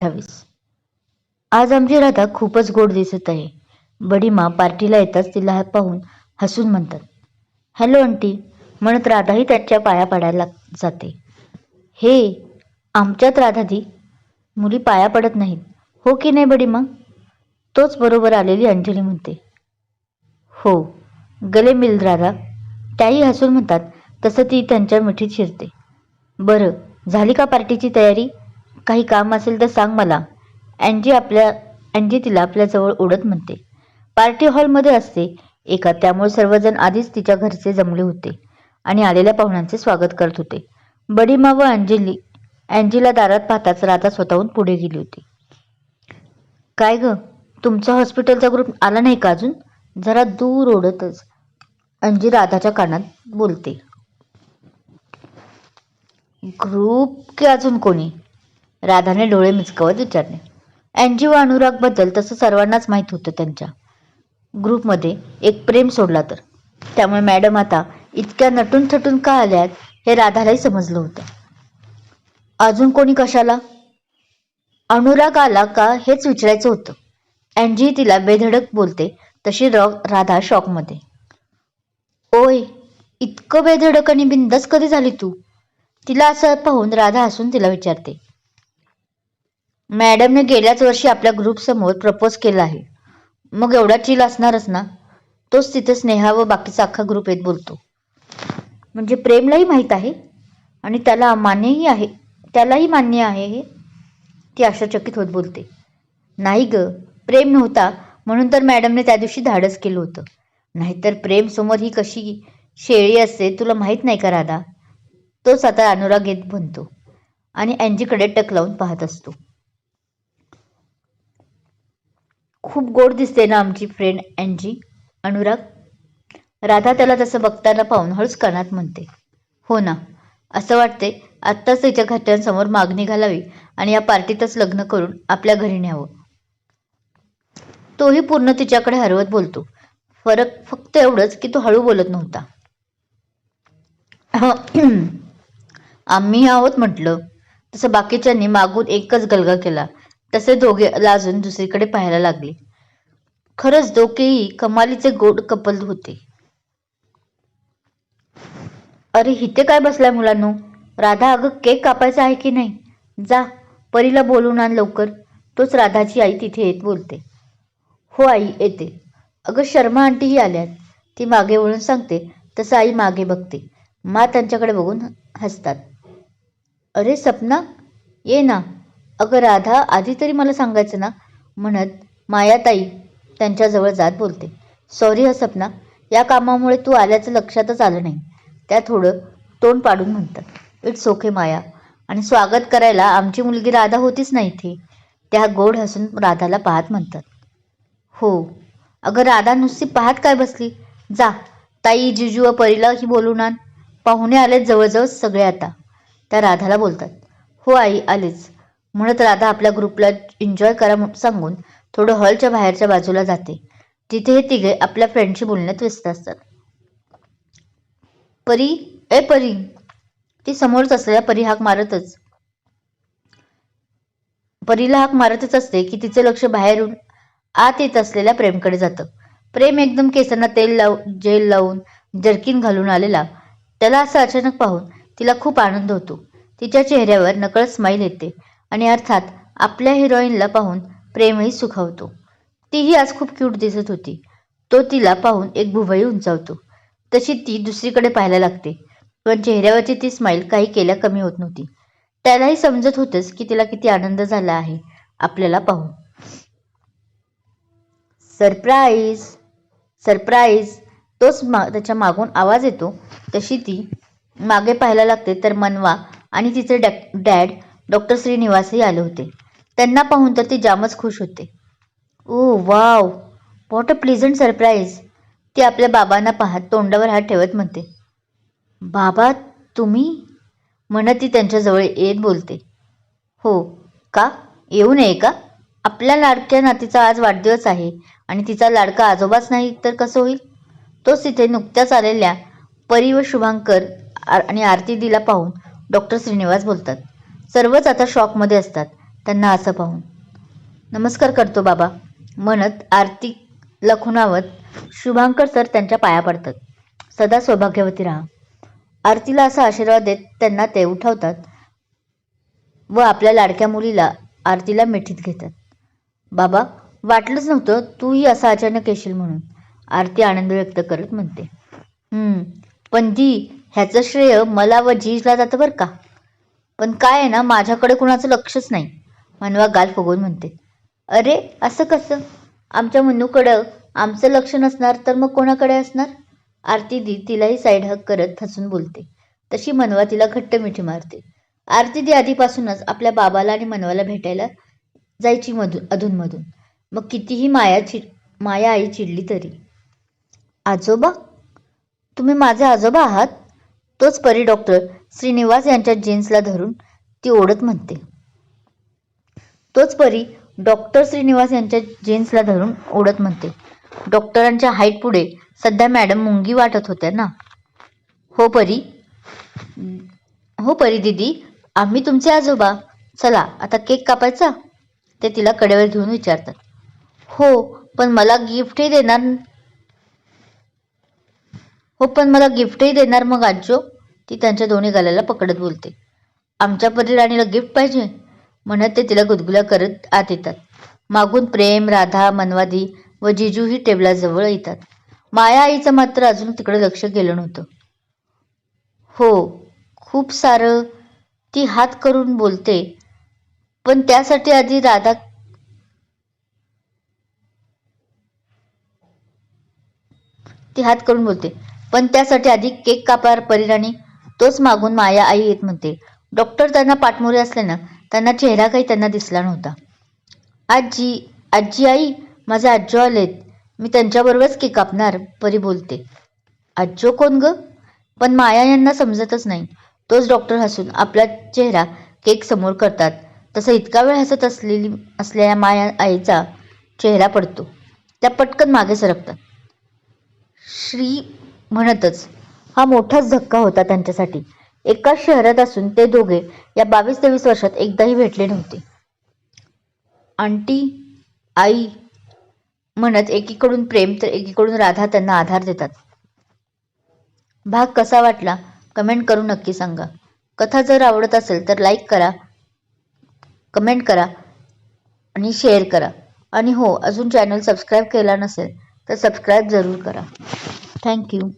अठ्ठावीस. आज आमची राधा खूपच गोड दिसत आहे. बडीमा पार्टीला येताच तिला पाहून हसून म्हणतात हॅलो आंटी. म्हणत राधाही त्यांच्या पाया पडायला जाते. हे आमच्यात राधादी मुली पाया पडत नाहीत. हो की नाही बडीमा? तोच बरोबर आलेली अंजली म्हणते. हो. गले मिल राधा. त्याही हसून म्हणतात तसं ती त्यांच्या मिठीत शिरते. बरं झाली का पार्टीची तयारी? काही काम असेल तर सांग मला. अँजी आपल्या अँजी तिला आपल्याजवळ ओढत म्हणते. पार्टी हॉलमध्ये असते. एका त्यामुळे सर्वजण आधीच तिच्या घरचे जमले होते आणि आलेल्या पाहुण्यांचे स्वागत करत होते. बडीमा व अंजली अँजीला दारात पाहताच राधा स्वतःहून पुढे गेली होती. काय ग? तुमचा हॉस्पिटलचा ग्रुप आला नाही का अजून? जरा दूर ओढतच. अंजी राधाच्या कानात बोलते. ग्रुप की अजून कोणी? राधाने डोळे मिचकवत विचारले. अँजी व अनुरागबद्दल तसं सर्वांनाच माहीत होतं त्यांच्या. ग्रुपमध्ये एक प्रेम सोडला तर. त्यामुळे मॅडम आता इतक्या नटून थटून का आल्यात हे राधालाही समजलं होतं. अजून कोणी कशाला? अनुराग आला का हेच विचारायचं होतं. अँजी तिला बेधडक बोलते तशी रॉ राधा शॉकमध्ये. ओय इतकं बेधडक आणि बिंदस कधी झाली तू? तिला असं पाहून राधा हसून तिला विचारते. मॅडमने गेल्याच वर्षी आपल्या ग्रुपसमोर प्रपोज केला आहे. मग एवढा चिल असणारच ना? तोच तिथे स्नेहा व बाकीचा अख्खा ग्रुप येत बोलतो. म्हणजे प्रेमलाही माहीत आहे आणि त्याला मान्यही आहे. त्यालाही मान्य आहे हे ती आशाचकित होत बोलते. नाही ग प्रेम नव्हता म्हणून तर मॅडमने त्या दिवशी धाडस केलं होतं. नाहीतर प्रेम समोर ही कशी शेळी असते तुला माहीत नाही का राधा? तोच आता अनुराग येत म्हणतो आणि अँजीकडे टक लावून पाहत असतो. खूप गोड दिसते ना आमची फ्रेंड अँजी अनुराग? राधा त्याला तसं बघताना पाहून हळूच कानात म्हणते. हो ना. असं वाटते आत्ताच तिच्या घरच्यांसमोर मागणी घालावी आणि या पार्टीतच लग्न करून आपल्या घरी न्यावं. तोही पूर्ण तिच्याकडे हरवत बोलतो. फरक फक्त एवढंच की तो हळू बोलत नव्हता. आम्ही आहोत म्हटलं. तसं बाकीच्यांनी मागून एकच गलगा केला. तसे दोघे लाजून दुसरीकडे पाहायला लागले. खरंच दोघेही कमालीचे गोड कपल होते. अरे इथे काय बसलाय मुलांनो? राधा अगं केक कापायचा आहे की नाही? जा परीला बोलून आण लवकर. तोच राधाची आई तिथे येत बोलते. हो आई येते. अगं शर्मा आंटीही आल्यात. ती मागे वळून सांगते तसं आई मागे बघते. मा त्यांच्याकडे बघून हसतात. अरे सपना ये ना. अगं राधा आधी तरी मला सांगायचं ना? म्हणत मायाताई त्यांच्याजवळ जात बोलते. सॉरी ह सपना. या कामामुळे तू आल्याचं लक्षातच आलं नाही. त्या थोडं तोंड पाडून म्हणतात. It's okay Maya. आणि स्वागत करायला आमची मुलगी राधा होतीच नाही इथे? त्या गोड हसून राधाला पाहत म्हणतात. हो. अगं राधा नुसती पाहत काय बसली? जा. ताई जिजू व परीला ही बोलून आण. पाहुणे आलेत जवळजवळ सगळे आता. त्या राधाला बोलतात. हो आई आलेच. म्हणत राधा आपल्या ग्रुपला एन्जॉय करा सांगून थोडं हॉलच्या बाहेरच्या बाजूला जाते. तिथे हे तिघे आपल्या फ्रेंडशी बोलण्यात व्यस्त असतात. परी ए परी ती समोरच असलेल्या परी हाक मारतच. परीला हाक मारतच असते की तिचं लक्ष बाहेरून आत येत असलेल्या प्रेमकडे जातं. प्रेम एकदम केसांना तेल लावून जेल लावून जर्किन घालून आलेला. त्याला असं अचानक पाहून तिला खूप आनंद होतो. तिच्या चेहऱ्यावर नकळत स्माईल येते. आणि अर्थात आपल्या हिरोईनला पाहून प्रेमही सुखावतो. तीही आज खूप क्यूट दिसत होती. तो तिला पाहून एक भुवई उंचावतो. तशी ती दुसरीकडे पाहायला लागते. पण चेहऱ्यावरची ती स्माईल काही केल्या कमी होत नव्हती. त्यालाही समजत होतंच की तिला किती आनंद झाला आहे आपल्याला पाहून. सरप्राईज सरप्राईज तोच मा त्याच्या मागून आवाज येतो. तशी ती मागे पाहायला लागते तर मनवा आणि तिचे डॅ डॅड डॉक्टर श्रीनिवासही आले होते. त्यांना पाहून तर ती जामच खुश होते. ओ wow! What a pleasant surprise ती आपल्या बाबांना पाहत तोंडावर हात ठेवत म्हणते. बाबा तुम्ही? म्हणत ती त्यांच्याजवळ येत बोलते. हो का? येऊ नये का? आपल्या लाडक्या नातीचा आज वाढदिवस आहे आणि तिचा लाडका आजोबाच नाही तर कसं होईल? तोच तिथे नुकत्याच आलेल्या परी व शुभांकर आणि आरती दिला पाहून डॉक्टर श्रीनिवास बोलतात. सर्वच आता शॉकमध्ये असतात त्यांना असं पाहून. नमस्कार करतो बाबा. म्हणत आरती लखुनावत शुभांकर सर त्यांच्या पाया पडतात. सदा सौभाग्यवती राहा. आरतीला असा आशीर्वाद देत त्यांना ते उठवतात व आपल्या लाडक्या मुलीला आरतीला मिठीत घेतात. बाबा वाटलंच नव्हतं तूही असा अचानक येशील म्हणून. आरती आनंद व्यक्त करत म्हणते. पण दी ह्याचं श्रेय मला व जीजला जातं बरं का? पण काय आहे ना माझ्याकडे कुणाचं लक्षच नाही. मनवा गाल फुगवून म्हणते अरे असं कसं? आमच्या मनूकडं आमचं लक्ष नसणार तर मग कोणाकडे असणार? आरती दी तिलाही साईड हक करत हसून बोलते. तशी मनवा तिला घट्ट मिठी मारते. आरती दी आधीपासूनच आपल्या बाबाला आणि मनवाला भेटायला जायची मधून अधूनमधून. मग कितीही माया चिड माया आई चिडली तरी. आजोबा? तुम्ही माझे आजोबा आहात? तोच परी डॉक्टर श्रीनिवास यांच्या जीन्सला धरून ती ओढत म्हणते. तोच परी डॉक्टर श्रीनिवास यांच्या जीन्सला धरून ओढत म्हणते. डॉक्टरांच्या हाईट पुढे सध्या मॅडम मुंगी वाटत होत्या ना. हो परी. हो परी दिदी आम्ही तुमचे आजोबा. चला आता केक कापायचा? ते तिला कडेवर घेऊन विचारतात. हो पण मला गिफ्टही देणार हो पण मला गिफ्टही देणार मग आजो ती त्यांच्या दोन्ही गाल्याला पकडत बोलते. आमच्या परी राणीला गिफ्ट पाहिजे? म्हणत ते तिला गुदगुल्या करत आत येतात. मागून प्रेम राधा मनवादी व जिजूही टेबलाजवळ येतात. माया आईचं मात्र अजून तिकडे लक्ष गेलं नव्हतं. हो खूप सारं ती हात करून बोलते. पण त्यासाठी आधी राधा ती हात करून बोलते. पण त्यासाठी आधी केक कापार परिराणी तोच मागून माया आई येत म्हणते. डॉक्टर त्यांना पाठमोरे असल्यानं त्यांना चेहरा काही त्यांना दिसला नव्हता. आजी आजी आई माझे आजो आलेत. मी त्यांच्याबरोबरच केक कापणार परी बोलते. आजो कोण ग? पण माया यांना समजतच नाही. तोच डॉक्टर हसून आपला चेहरा केक समोर करतात. तसं इतका वेळ हसत असलेली असलेल्या माया आईचा चेहरा पडतो. त्या पटकन मागे सरकतात. श्री म्हणतच हा मोठाच धक्का होता त्यांच्यासाठी. एकाच शहरात असून ते दोघे या बावीस तेवीस वर्षात एकदाही भेटले नव्हते. आंटी आई म्हणत एकीकडून प्रेम तर एकीकडून राधा त्यांना आधार देतात. भाग कसा वाटला? कमेंट करून नक्की सांगा. कथा जर आवडत असेल तर लाईक करा कमेंट करा आणि शेअर करा. आणि हो अजून चॅनल सबस्क्राईब केला नसेल तर सबस्क्राईब जरूर करा. Thank you.